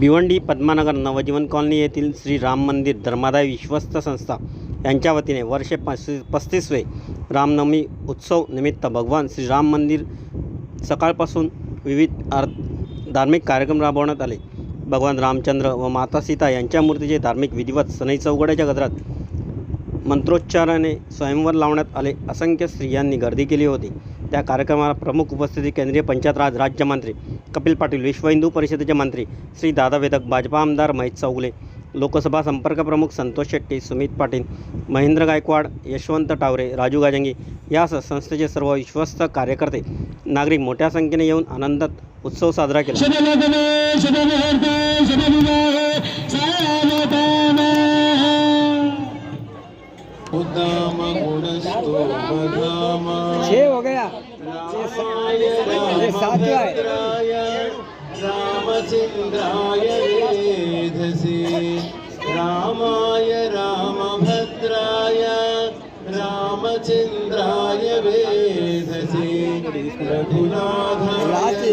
भिवंडी पद्मानगर नवजीवन colony येथील श्री राम मंदिर धर्मादाय विश्वस्त संस्था यांच्या वतीने वर्षे पस्तीस पस्तीसवे रामनवमी उत्सव निमित्त भगवान श्री राम मंदिर सकाळपासून विविध आर धार्मिक कार्यक्रम राबवण्यात आले. भगवान रामचंद्र व माता सीता यांच्या मूर्तीचे धार्मिक विधिवत सनई चौघड्याच्या गजरात मंत्रोच्चाराने स्वयंवर लावण्यात आले. असंख्य स्त्रियांनी गर्दी केली होती. त्या कार्यक्रमाला प्रमुख उपस्थिती केंद्रीय पंचायत राज राज्यमंत्री कपिल पाटील विश्व हिंदू परिषदेचे मंत्री श्री दादा वेदक भाजपा आमदार महेश चौगुले लोकसभा संपर्क प्रमुख संतोष शेट्टी सुमित पाटील महेंद्र गायकवाड यशवंत टावरे राजू गाजंगी यासह संस्थेचे सर्व विश्वस्त कार्यकर्ते नागरिक मोठ्या संख्येने येऊन आनंदात उत्सव साजरा केला. ये सातवां। रामभद्राय रामचन्द्राय वेधसे. रामाय रामभद्राय रामचन्द्राय वेधसे. रघुनाथाय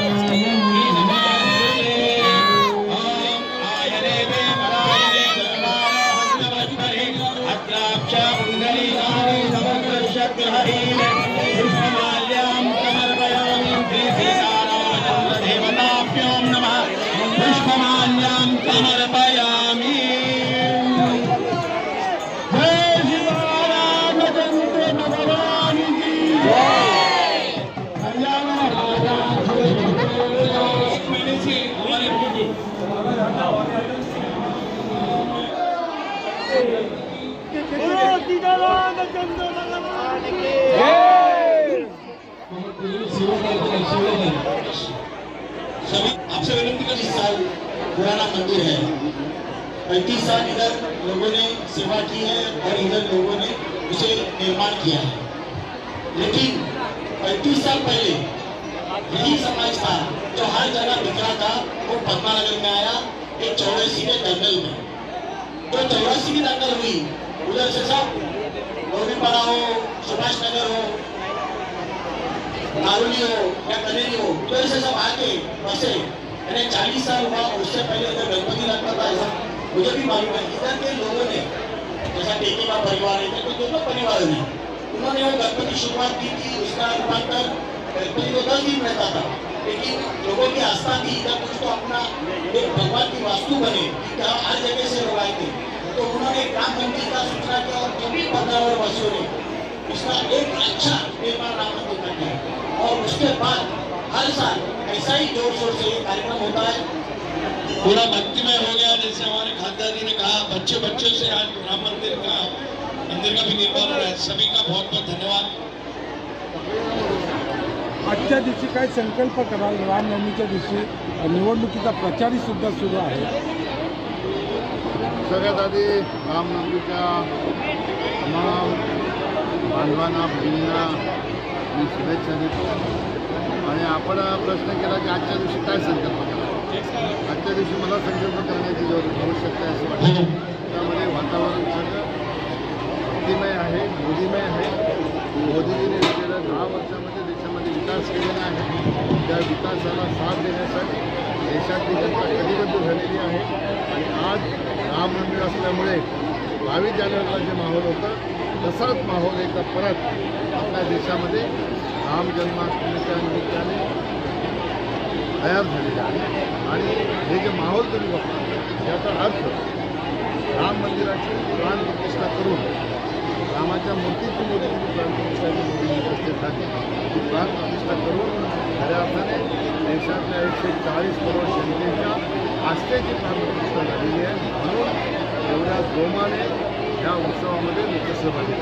आपसे विनती कर इस साल पुराना मंदिर है पैंतीस साल इधर लोगों ने सेवा की है और इधर लोगों ने उसे निर्माण किया है लेकिन पैंतीस साल पहले यही समाज था जो हर जगह बिखरा था वो पद्मानगर में आया एक चौरासी के दंगल में। तो चौरासी की दंगल हुई उधर से सब गोविंदपाड़ा हो सुभाष नगर हो नारुली हो या कलेरी हो. तो ऐसे सब आके बसे मैंने चालीस साल हुआ उससे पहले उधर गणपति लगता था ऐसा मुझे भी मालूम है इधर के लोगों ने जैसा टेकी का परिवार है तो दोनों परिवार ने उन्होंने वो गणपति शुरुआत की थी उसका रूपांतर गणपति को दस दिन रहता था लेकिन लोगों की आस्था थी इधर कुछ तो अपना एक भगवान की वास्तु बने, कि क्या हर जगह से लोग आए थे। तो उन्होंने ग्राम पंचायत का सूचना किया और सभी पंद्रह वासियों ने इसका एक अच्छा निर्माण राम मंदिर का किया। और उसके बाद हर साल ऐसा ही ज़ोर शोर से ये कार्यक्रम होता है। पूरा भक्तिमय हो गया, जैसे हमारे खाद्या जी ने कहा बच्चे बच्चों से आज राम मंदिर का मंदिर का भी निर्माण हो रहा है। सभी का बहुत बहुत धन्यवाद। आजच्या दिवशी काय संकल्प कराल? रामनवमीच्या दिवशी निवडणुकीचा प्रचारही सुद्धा सुरू आहे. सगळ्यात आधी रामनवमीच्या बांधवांना भगिनींना मी शुभेच्छा देतो. आणि आपण प्रश्न केला की आजच्या दिवशी काय संकल्प करा आजच्या दिवशी मला संकल्प करण्याची जरूर आवश्यकता आहे असं वाटतं. त्या विकासाला साथ देण्यासाठी देशातली जनता कटिबद्ध झालेली आहे. आणि आज रामनवमी असल्यामुळे बावीस जानेवारीला जे माहोल होतं तसाच माहोल एकदा परत आपल्या देशामध्ये राम जन्माष्टमीच्या निमित्ताने तयार झालेला आहे. आणि हे जे माहोल तुम्ही बघता याचा अर्थ राम मंदिराची रामाच्या मूर्तीची मोदींनी प्राण प्रतिष्ठा केली, मोदींनी उपस्थित झाली प्राण प्रतिष्ठा करून खऱ्या अर्थाने देशातल्या एकशे चाळीस करोड जनतेच्या आस्थेची प्राण प्रतिष्ठा झालेली आहे. म्हणून एवढ्या जोमाने ह्या उत्सवामध्ये लोक झाले